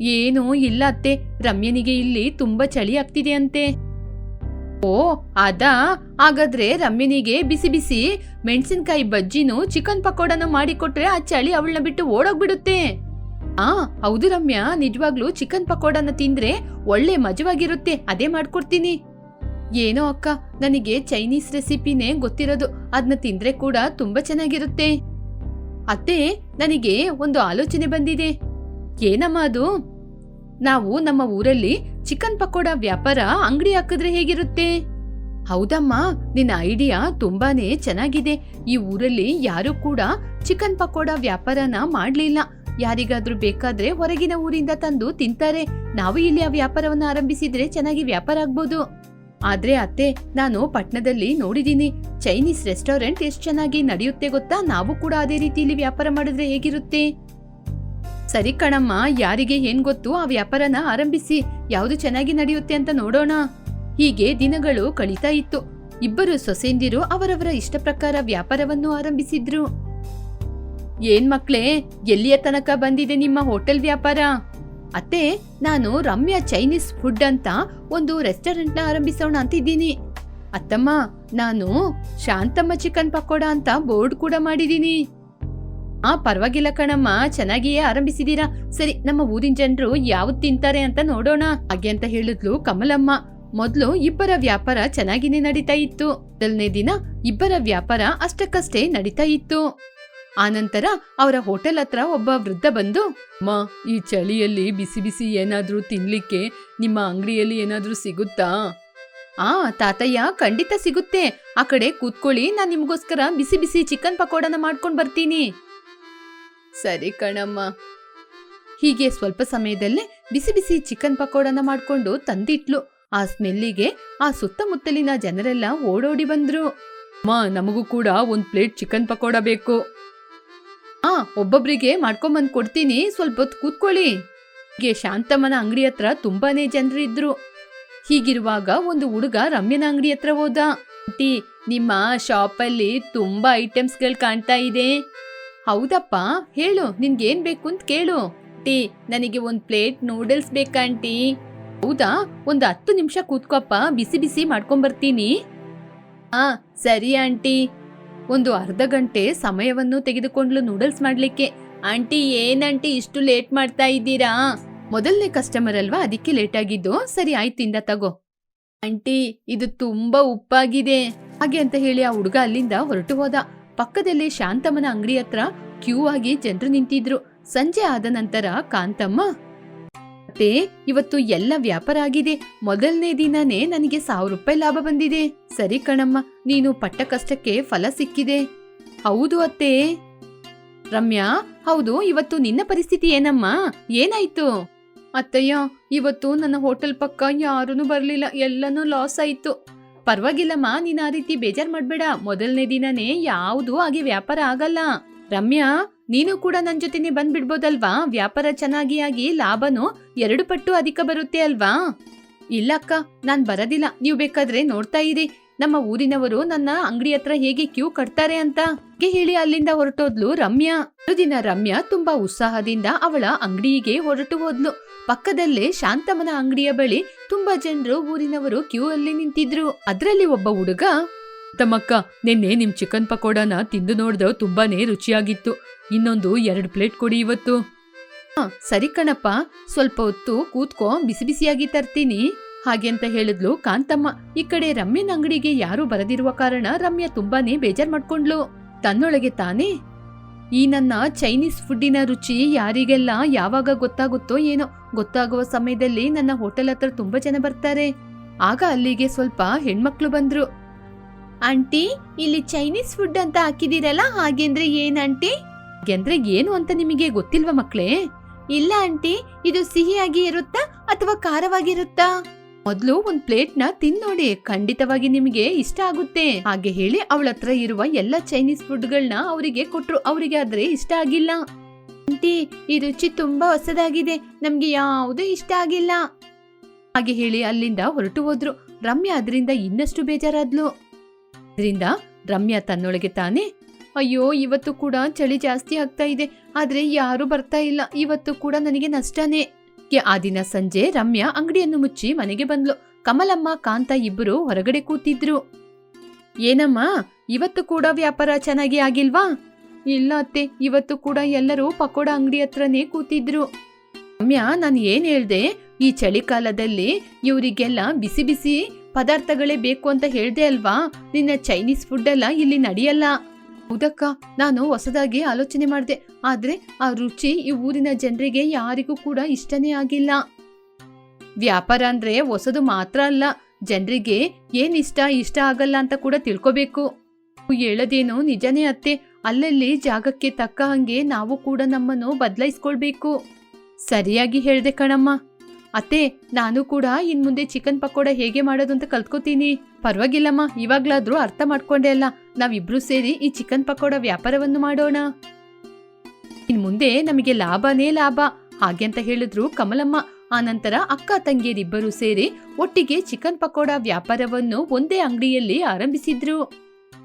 ಏನೂ ಇಲ್ಲ ಅತ್ತೆ, ರಮ್ಯನಿಗೆ ಇಲ್ಲಿ ತುಂಬಾ ಚಳಿ ಆಗ್ತಿದೆ ಅಂತೆ. ಓ, ಅದಾ? ಹಾಗಾದ್ರೆ ರಮ್ಯನಿಗೆ ಬಿಸಿ ಬಿಸಿ ಮೆಣಸಿನ್ಕಾಯಿ ಬಜ್ಜಿನೂ ಚಿಕನ್ ಪಕೋಡನೂ ಮಾಡಿಕೊಟ್ರೆ ಆ ಚಳಿ ಅವಳನ್ನ ಬಿಟ್ಟು ಓಡೋಗ್ಬಿಡುತ್ತೆ. ಆ, ಹೌದು ರಮ್ಯಾ, ನಿಜವಾಗ್ಲೂ ಚಿಕನ್ ಪಕೋಡನ ತಿಂದ್ರೆ ಒಳ್ಳೆ ಮಜವಾಗಿರುತ್ತೆ, ಅದೇ ಮಾಡ್ಕೊಡ್ತೀನಿ. ಏನೋ ಅಕ್ಕ, ನನಗೆ ಚೈನೀಸ್ ರೆಸಿಪಿನೇ ಗೊತ್ತಿರೋದು. ಅದನ್ನ ತಿಂದ್ರೆ ಕೂಡ ತುಂಬಾ ಚೆನ್ನಾಗಿರುತ್ತೆ. ಅತ್ತೆ, ನನಗೆ ಒಂದು ಆಲೋಚನೆ ಬಂದಿದೆ. ಏನಮ್ಮ ಅದು? ನಾವು ನಮ್ಮ ಊರಲ್ಲಿ ಚಿಕನ್ ಪಕೋಡ ವ್ಯಾಪಾರ ಅಂಗಡಿ ಹಾಕಿದ್ರೆ ಹೇಗಿರುತ್ತೆ? ಹೌದಮ್ಮ, ನಿನ್ನ ಐಡಿಯಾ ತುಂಬಾನೇ ಚೆನ್ನಾಗಿದೆ. ಈ ಊರಲ್ಲಿ ಯಾರು ಕೂಡ ಚಿಕನ್ ಪಕೋಡ ವ್ಯಾಪಾರನ ಮಾಡ್ಲಿಲ್ಲ. ಯಾರಿಗಾದ್ರೂ ಬೇಕಾದ್ರೆ ಹೊರಗಿನ ಊರಿಂದ ತಂದು ತಿಂತಾರೆ. ನಾವು ಇಲ್ಲಿ ಆ ವ್ಯಾಪಾರವನ್ನು ಆರಂಭಿಸಿದ್ರೆ ಚೆನ್ನಾಗಿ ವ್ಯಾಪಾರ ಆಗ್ಬೋದು. ಆದ್ರೆ ಅತ್ತೆ, ನಾನು ಪಟ್ನದಲ್ಲಿ ನೋಡಿದೀನಿ ಚೈನೀಸ್ ರೆಸ್ಟೋರೆಂಟ್ ಎಷ್ಟು ಚೆನ್ನಾಗಿ ನಡೆಯುತ್ತೆ ಗೊತ್ತಾ? ನಾವು ಕೂಡ ಅದೇ ರೀತಿಯಲ್ಲಿ ವ್ಯಾಪಾರ ಮಾಡಿದ್ರೆ ಹೇಗಿರುತ್ತೆ? ಸರಿ ಕಣಮ್ಮ, ಯಾರಿಗೆ ಏನ್ ಗೊತ್ತು ಆ ವ್ಯಾಪಾರನ ಆರಂಭಿಸಿ. ಯಾವುದು ಚೆನ್ನಾಗಿ ನಡೆಯುತ್ತೆ ಅಂತ ನೋಡೋಣ. ಹೀಗೆ ದಿನಗಳು ಕಳೀತಾ ಇತ್ತು. ಇಬ್ಬರು ಸೊಸೆಂದಿರು ಅವರವರ ಇಷ್ಟ ಪ್ರಕಾರ ವ್ಯಾಪಾರವನ್ನು ಆರಂಭಿಸಿದ್ರು. ಏನ್ ಮಕ್ಳೇ, ಎಲ್ಲಿಯ ತನಕ ಬಂದಿದೆ ನಿಮ್ಮ ಹೋಟೆಲ್ ವ್ಯಾಪಾರ? ಅತ್ತೆ, ನಾನು ರಮ್ಯಾ ಚೈನೀಸ್ ಫುಡ್ ಅಂತ ಒಂದು ರೆಸ್ಟೋರೆಂಟ್ನ ಆರಂಭಿಸೋಣ ಅಂತಿದ್ದೀನಿ. ಅತ್ತಮ್ಮ, ನಾನು ಶಾಂತಮ್ಮ ಚಿಕನ್ ಪಕೋಡ ಅಂತ ಬೋರ್ಡ್ ಕೂಡ ಮಾಡಿದೀನಿ ಆ, ಪರವಾಗಿಲ್ಲ ಕಣಮ್ಮ, ಚೆನ್ನಾಗಿಯೇ ಆರಂಭಿಸಿದೀರಾ? ಸರಿ, ನಮ್ಮ ಊರಿನ ಜನರು ಯಾವ್ದು ತಿಂತಾರೆ ಅಂತ ನೋಡೋಣ. ಹಾಗೆ ಅಂತ ಹೇಳಿದ್ಲು ಕಮಲಮ್ಮ. ಮೊದಲು ಇಬ್ಬರ ವ್ಯಾಪಾರ ಚೆನ್ನಾಗಿನೇ ನಡೀತಾ ಇತ್ತು. ಮೊದಲನೇ ದಿನ ಇಬ್ಬರ ವ್ಯಾಪಾರ ಅಷ್ಟಕ್ಕಷ್ಟೇ ನಡೀತಾ ಇತ್ತು. ಆನಂತರ ಅವರ ಹೋಟೆಲ್ ಹತ್ರ ಒಬ್ಬ ವೃದ್ಧ ಬಂದು, ಮ, ಈ ಚಳಿಯಲ್ಲಿ ಬಿಸಿ ಬಿಸಿ ಏನಾದ್ರೂ ತಿನ್ಲಿಕ್ಕೆ ನಿಮ್ಮ ಅಂಗಡಿಯಲ್ಲಿ ಏನಾದ್ರೂ ಸಿಗುತ್ತಾ? ಆ, ತಾತಯ್ಯ, ಖಂಡಿತ ಸಿಗುತ್ತೆ. ಆ ಕಡೆ ಕೂತ್ಕೊಳ್ಳಿ, ನಾನ್ ನಿಮ್ಗೋಸ್ಕರ ಬಿಸಿ ಬಿಸಿ ಚಿಕನ್ ಪಕೋಡನ ಮಾಡ್ಕೊಂಡ್ ಬರ್ತೀನಿ. ಸರಿ ಕಣಮ್ಮ. ಹೀಗೆ ಸ್ವಲ್ಪ ಸಮಯದಲ್ಲೇ ಬಿಸಿ ಬಿಸಿ ಚಿಕನ್ ಪಕೋಡನ ಮಾಡ್ಕೊಂಡು ತಂದಿಟ್ಲು. ಆ ಸ್ಮೆಲ್ಲಿಗೆ ಆ ಸುತ್ತಮುತ್ತಲಿನ ಜನರೆಲ್ಲ ಓಡೋಡಿ ಬಂದ್ರು. ಅಮ್ಮ ನಮಗೂ ಕೂಡ ಒಂದ್ ಪ್ಲೇಟ್ ಚಿಕನ್ ಪಕೋಡ ಬೇಕು. ಆ ಒಬ್ಬೊಬ್ಬರಿಗೆ ಮಾಡ್ಕೊಂಬಂದು ಕೊಡ್ತೀನಿ. ಸ್ವಲ್ಪ ಹೊತ್ತು ಕೂತ್ಕೊಳ್ಳಿ. ಹೀಗೆ ಶಾಂತಮ್ಮನ ಅಂಗಡಿ ಹತ್ರ ತುಂಬಾನೇ ಜನರಿದ್ರು ಹೀಗಿರುವಾಗ ಒಂದು ಹುಡುಗ ರಮ್ಯನ ಅಂಗಡಿ ಹತ್ರ ಹೋದ. ಆಂಟಿ, ನಿಮ್ಮ ಶಾಪಲ್ಲಿ ತುಂಬಾ ಐಟಮ್ಸ್ಗಳು ಕಾಣ್ತಾ ಇದೆ. ಹೌದಪ್ಪ, ಹೇಳು, ನಿನ್ಗೇನ್ ಬೇಕು ಅಂತ ಕೇಳು. ಟೀ ನನಗೆ ಒಂದು ಪ್ಲೇಟ್ ನೂಡಲ್ಸ್ ಬೇಕಂಟಿ ಹೌದಾ? ಒಂದು ಹತ್ತು ನಿಮಿಷ ಕೂತ್ಕೊಪ್ಪ, ಬಿಸಿ ಬಿಸಿ ಮಾಡ್ಕೊಂಬರ್ತೀನಿ. ಆ, ಸರಿ, ಆಂಟಿ. ಒಂದು ಅರ್ಧ ಗಂಟೆ ಸಮಯವನ್ನು ತೆಗೆದುಕೊಂಡ್ಲು ನೂಡಲ್ಸ್ ಮಾಡ್ಲಿಕ್ಕೆ. ಆಂಟಿ, ಏನಂಟಿ ಇಷ್ಟು ಲೇಟ್ ಮಾಡ್ತಾ ಇದ್ದೀರಾ? ಮೊದಲನೇ ಕಸ್ಟಮರ್ ಅಲ್ವಾ? ಅದಕ್ಕೆ ಲೇಟ್ ಆಗಿದ್ದು. ಸರಿ, ಆಯ್ತು, ಇಂದ ತಗೋ. ಆಂಟಿ, ಇದು ತುಂಬಾ ಉಪ್ಪಾಗಿದೆ. ಹಾಗೆ ಅಂತ ಹೇಳಿ ಆ ಹುಡುಗ ಅಲ್ಲಿಂದ ಹೊರಟು ಹೋದ. ಪಕ್ಕದಲ್ಲಿ ಶಾಂತಮ್ಮನ ಅಂಗಡಿ ಹತ್ರ ಕ್ಯೂ ಆಗಿ ಜನರು ನಿಂತಿದ್ರು. ಸಂಜೆ ಆದ ನಂತರ, ಕಾಂತಮ್ಮ ಅತ್ತೆ ಇವತ್ತು ಎಲ್ಲ ವ್ಯಾಪಾರ ಆಗಿದೆ. ಮೊದಲನೇ ದಿನನೇ ನನಗೆ ಸಾವಿರ ರೂಪಾಯಿ ಲಾಭ ಬಂದಿದೆ. ಸರಿ ಕಣಮ್ಮ, ನೀನು ಪಟ್ಟ ಕಷ್ಟಕ್ಕೆ ಫಲ ಸಿಕ್ಕಿದೆ. ಹೌದು ಅತ್ತೆ. ರಮ್ಯಾ, ಹೌದು, ಇವತ್ತು ನಿನ್ನ ಪರಿಸ್ಥಿತಿ ಏನಮ್ಮ? ಏನಾಯ್ತು? ಅತ್ತಯ್ಯ ಇವತ್ತು ನನ್ನ ಹೋಟೆಲ್ ಪಕ್ಕ ಯಾರೂ ಬರಲಿಲ್ಲ, ಎಲ್ಲನೂ ಲಾಸ್ ಆಯ್ತು. ಪರವಾಗಿಲ್ಲಮ್ಮ, ನೀನು ಆ ರೀತಿ ಬೇಜಾರ್ ಮಾಡಬೇಡ. ಮೊದಲನೇ ದಿನನೇ ಯಾವುದು ಹಾಗೆ ವ್ಯಾಪಾರ ಆಗಲ್ಲ. ರಮ್ಯಾ ನೀನು ಕೂಡ ನನ್ ಜೊತೆನೆ ಬಂದ್ಬಿಡ್ಬೋದಲ್ವಾ? ವ್ಯಾಪಾರ ಚೆನ್ನಾಗಿ ಆಗಿ ಲಾಭನೂ ಎರಡು ಪಟ್ಟು ಅಧಿಕ ಬರುತ್ತೆ ಅಲ್ವಾ? ಇಲ್ಲ ಅಕ್ಕ, ನಾನ್ ಬರದಿಲ್ಲ. ನೀವು ಬೇಕಾದ್ರೆ ನೋಡ್ತಾ ಇರಿ. ನಮ್ಮ ಊರಿನವರು ನನ್ನ ಅಂಗಡಿ ಹತ್ರ ಹೇಗೆ ಕ್ಯೂ ಕಟ್ತಾರೆ ಅಂತ. ಹೇಳಿ ಅಲ್ಲಿಂದ ಹೊರಟೋದ್ಲು ರಮ್ಯಾ. ಮರುದಿನ ರಮ್ಯಾ ತುಂಬಾ ಉತ್ಸಾಹದಿಂದ ಅವಳ ಅಂಗಡಿಗೆ ಹೊರಟು ಹೋದ್ಲು. ಪಕ್ಕದಲ್ಲೇ ಶಾಂತಮ್ಮನ ಅಂಗಡಿಯ ಬಳಿ ತುಂಬಾ ಜನರು ಊರಿನವರು ಕ್ಯೂ ಅಲ್ಲಿ ನಿಂತಿದ್ರು. ಅದ್ರಲ್ಲಿ ಒಬ್ಬ ಹುಡುಗ ತಮ್ಮಕ್ಕ ನಿನ್ನೆ ನಿಮ್ ಚಿಕನ್ ಪಕೋಡನ ತಿಂದು ನೋಡ್ದ ತುಂಬಾನೇ ರುಚಿಯಾಗಿತ್ತು. ಇನ್ನೊಂದು ಎರಡು ಪ್ಲೇಟ್ ಕೊಡಿ ಇವತ್ತು. "ಹಾ, ಸರಿ ಕಣಪ್ಪ. ಸ್ವಲ್ಪ ಹೊತ್ತು ಕೂತ್ಕೋ ಬಿಸಿ ಬಿಸಿಯಾಗಿ ತರ್ತೀನಿ. ಹಾಗೆ ಅಂತ ಹೇಳಿದ್ಲು ಕಾಂತಮ್ಮ. ಈ ಕಡೆ ರಮ್ಯನ ಅಂಗಡಿಗೆ ಯಾರು ಬರದಿರುವ ಕಾರಣ ರಮ್ಯ ತುಂಬಾನೇ ಬೇಜಾರ್ ಮಾಡ್ಕೊಂಡ್ಲು. ತನ್ನೊಳಗೆ ತಾನೇ. ಈ ನನ್ನ ಚೈನೀಸ್ ಫುಡ್ಡಿನ ರುಚಿ ಯಾರಿಗೆಲ್ಲ ಯಾವಾಗ ಗೊತ್ತಾಗುತ್ತೋ ಏನೋ ಗೊತ್ತಾಗುವ ಸಮಯದಲ್ಲಿ ನನ್ನ ಹೋಟೆಲ್ ಹತ್ರ ತುಂಬಾ ಜನ ಬರ್ತಾರೆ. ಆಗ ಅಲ್ಲಿಗೆ ಸ್ವಲ್ಪ ಹೆಣ್ಮಕ್ಳು ಬಂದ್ರು. ಆಂಟಿ ಇಲ್ಲಿ ಚೈನೀಸ್ ಫುಡ್ ಅಂತ ಹಾಕಿದಿರಲ್ಲ ಹಾಗೆಂದ್ರೆ ಏನ್ ಆಂಟಿ? ಹಾಗೆಂದ್ರೆ ಏನು ಅಂತ ನಿಮಗೆ ಗೊತ್ತಿಲ್ವಾ ಮಕ್ಕಳೇ? ಇಲ್ಲ ಆಂಟಿ ಇದು ಸಿಹಿಯಾಗಿ ಇರುತ್ತಾ ಅಥವಾ ಖಾರವಾಗಿರುತ್ತಾ ಮೊದ್ಲು ಒಂದ್ ಪ್ಲೇಟ್ನ ತಿನ್ನೋಡಿ ಖಂಡಿತವಾಗಿ ನಿಮಗೆ ಇಷ್ಟ ಆಗುತ್ತೆ. ಹಾಗೆ ಹೇಳಿ ಅವಳ ಹತ್ರ ಇರುವ ಎಲ್ಲ ಚೈನೀಸ್ ಫುಡ್ ಗಳನ್ನ ಅವರಿಗೆ ಕೊಟ್ರು ಅವರಿಗೆ ಆದ್ರೆ ಇಷ್ಟ ಆಗಿಲ್ಲ. ಆಂಟಿ ಈ ರುಚಿ ತುಂಬಾ ಹೊಸದಾಗಿದೆ ನಮ್ಗೆ ಯಾವುದೂ ಇಷ್ಟ ಆಗಿಲ್ಲ. ಹಾಗೆ ಹೇಳಿ ಅಲ್ಲಿಂದ ಹೊರಟು ಹೋದ್ರು. ರಮ್ಯಾ ಅದರಿಂದ ಇನ್ನಷ್ಟು ಬೇಜಾರಾದ್ಲು. ಅದರಿಂದ ರಮ್ಯಾ ತನ್ನೊಳಗೆ ತಾನೇ, ಅಯ್ಯೋ, ಇವತ್ತು ಕೂಡ ಚಳಿ ಜಾಸ್ತಿ ಆಗ್ತಾ ಇದೆ. ಆದ್ರೆ ಯಾರು ಬರ್ತಾ ಇಲ್ಲ. ಇವತ್ತು ಕೂಡ ನನಗೆ ನಷ್ಟನೇ. ಆ ದಿನ ಸಂಜೆ ರಮ್ಯಾ ಅಂಗಡಿಯನ್ನು ಮುಚ್ಚಿ ಮನೆಗೆ ಬಂದ್ಲು. ಕಮಲಮ್ಮ, ಕಾಂತ ಇಬ್ಬರು ಹೊರಗಡೆ ಕೂತಿದ್ರು. ಏನಮ್ಮ, ಇವತ್ತು ಕೂಡ ವ್ಯಾಪಾರ ಚೆನ್ನಾಗಿ ಆಗಿಲ್ವಾ? ಇಲ್ಲ ಅತ್ತೆ, ಇವತ್ತು ಕೂಡ ಎಲ್ಲರೂ ಪಕೋಡ ಅಂಗಡಿ ಹತ್ರನೇ ಕೂತಿದ್ರು. ರಮ್ಯಾ, ನಾನು ಏನ್ ಹೇಳ್ದೆ? ಈ ಚಳಿಕಾಲದಲ್ಲಿ ಇವರಿಗೆಲ್ಲ ಬಿಸಿ ಬಿಸಿ ಪದಾರ್ಥಗಳೇ ಬೇಕು ಅಂತ ಹೇಳ್ದೆ ಅಲ್ವಾ? ನಿನ್ನ ಚೈನೀಸ್ ಫುಡ್ ಎಲ್ಲ ಇಲ್ಲಿ ನಡೆಯಲ್ಲ. ಹೌದಕ್ಕ, ನಾನು ಹೊಸದಾಗಿ ಆಲೋಚನೆ ಮಾಡಿದೆ. ಆದ್ರೆ ಆ ರುಚಿ ಈ ಊರಿನ ಜನರಿಗೆ ಯಾರಿಗೂ ಕೂಡ ಇಷ್ಟನೇ ಆಗಿಲ್ಲ. ವ್ಯಾಪಾರ ಅಂದ್ರೆ ಹೊಸದು ಮಾತ್ರ ಅಲ್ಲ, ಜನರಿಗೆ ಏನ್ ಇಷ್ಟ ಇಷ್ಟ ಆಗಲ್ಲ ಅಂತ ಕೂಡ ತಿಳ್ಕೊಬೇಕು. ಹೇಳದೇನು ನಿಜನೇ ಅತ್ತೆ. ಅಲ್ಲಲ್ಲಿ ಜಾಗಕ್ಕೆ ತಕ್ಕ ಹಂಗೆ ನಾವು ಕೂಡ ನಮ್ಮನ್ನು ಬದಲಾಯಿಸ್ಕೊಳ್ಬೇಕು. ಸರಿಯಾಗಿ ಹೇಳ್ದೆ ಕಣಮ್ಮ. ಅತ್ತೆ, ನಾನು ಕೂಡ ಇನ್ ಮುಂದೆ ಚಿಕನ್ ಪಕೋಡ ಹೇಗೆ ಮಾಡೋದು ಅಂತ ಕಲ್ತ್ಕೋತೀನಿ. ಪರವಾಗಿಲ್ಲಮ್ಮ, ಇವಾಗ್ಲಾದ್ರೂ ಅರ್ಥ ಮಾಡ್ಕೊಂಡೆ ಅಲ್ಲ. ನಾವಿಬ್ರು ಸೇರಿ ಈ ಚಿಕನ್ ಪಕೋಡ ವ್ಯಾಪಾರವನ್ನು ಮಾಡೋಣ. ಇನ್ ಮುಂದೆ ನಮಗೆ ಲಾಭನೇ ಲಾಭ. ಹಾಗೆ ಅಂತ ಹೇಳಿದ್ರು ಕಮಲಮ್ಮ. ಆ ನಂತರ ಅಕ್ಕ ತಂಗಿಯರಿಬ್ಬರು ಸೇರಿ ಒಟ್ಟಿಗೆ ಚಿಕನ್ ಪಕೋಡ ವ್ಯಾಪಾರವನ್ನು ಒಂದೇ ಅಂಗಡಿಯಲ್ಲಿ ಆರಂಭಿಸಿದ್ರು.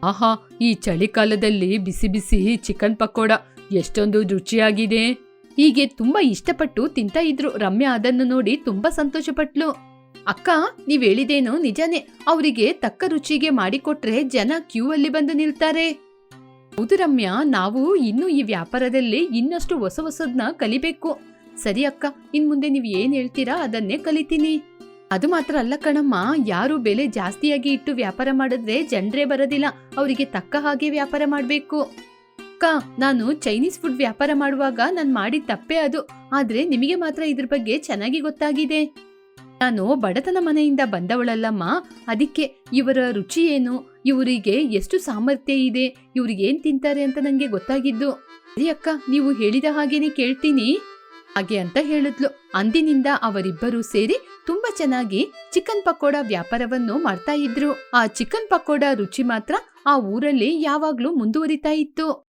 ಆಹಾ, ಈ ಚಳಿಕಾಲದಲ್ಲಿ ಬಿಸಿ ಬಿಸಿ ಚಿಕನ್ ಪಕೋಡ ಎಷ್ಟೊಂದು ರುಚಿಯಾಗಿದೆ. ಹೀಗೆ ತುಂಬಾ ಇಷ್ಟಪಟ್ಟು ತಿಂತ ಇದ್ರು. ರಮ್ಯಾ ಅದನ್ನು ನೋಡಿ ತುಂಬಾ ಸಂತೋಷಪಟ್ಲು. ಅಕ್ಕ, ನೀವ್ ಹೇಳಿದೇನು ನಿಜಾನೇ? ಅವರಿಗೆ ತಕ್ಕ ರುಚಿಗೆ ಮಾಡಿಕೊಟ್ರೆ ಜನ ಕ್ಯೂ ಅಲ್ಲಿ ಬಂದು ನಿಲ್ತಾರೆ. ಹೌದು ರಮ್ಯಾ, ನಾವು ಇನ್ನು ಈ ವ್ಯಾಪಾರದಲ್ಲಿ ಇನ್ನಷ್ಟು ಹೊಸ ಹೊಸದ್ನ ಕಲಿಬೇಕು. ಸರಿ ಅಕ್ಕ, ಇನ್ ಮುಂದೆ ನೀವು ಏನ್ ಹೇಳ್ತೀರಾ ಅದನ್ನೇ ಕಲಿತೀನಿ. ಅದು ಮಾತ್ರ ಅಲ್ಲ ಕಣಮ್ಮ, ಯಾರು ಬೆಲೆ ಜಾಸ್ತಿಯಾಗಿ ಇಟ್ಟು ವ್ಯಾಪಾರ ಮಾಡಿದ್ರೆ ಜನರೇ ಬರೋದಿಲ್ಲ. ಅವರಿಗೆ ತಕ್ಕ ಹಾಗೆ ವ್ಯಾಪಾರ ಮಾಡ್ಬೇಕು. ಅಕ್ಕ, ನಾನು ಚೈನೀಸ್ ಫುಡ್ ವ್ಯಾಪಾರ ಮಾಡುವಾಗ ನಾನ್ ಮಾಡಿದ ತಪ್ಪೇ ಅದು. ಆದ್ರೆ ನಿಮಗೆ ಮಾತ್ರ ಇದ್ರ ಬಗ್ಗೆ ಚೆನ್ನಾಗಿ ಗೊತ್ತಾಗಿದೆ. ನಾನು ಬಡತನ ಮನೆಯಿಂದ ಬಂದವಳಲ್ಲಮ್ಮ. ಅದಕ್ಕೆ ಇವರ ರುಚಿ ಏನು? ಇವರಿಗೆ ಎಷ್ಟು ಸಾಮರ್ಥ್ಯ ಇದೆ? ಇವ್ರಿಗೆ ಏನ್ ತಿಂತಾರೆ ಅಂತ ನಂಗೆ ಗೊತ್ತಾಗಿದ್ದು. ಸರಿ ಅಕ್ಕ, ನೀವು ಹೇಳಿದ ಹಾಗೇನೆ ಕೇಳ್ತೀನಿ. ಹಾಗೆ ಅಂತ ಹೇಳಿದ್ಲು. ಅಂದಿನಿಂದ ಅವರಿಬ್ಬರು ಸೇರಿ ತುಂಬಾ ಚೆನ್ನಾಗಿ ಚಿಕನ್ ಪಕೋಡ ವ್ಯಾಪಾರವನ್ನು ಮಾಡ್ತಾ ಇದ್ರು. ಆ ಚಿಕನ್ ಪಕೋಡ ರುಚಿ ಮಾತ್ರ ಆ ಊರಲ್ಲಿ ಯಾವಾಗ್ಲೂ ಮುಂದುವರಿತಾ ಇತ್ತು.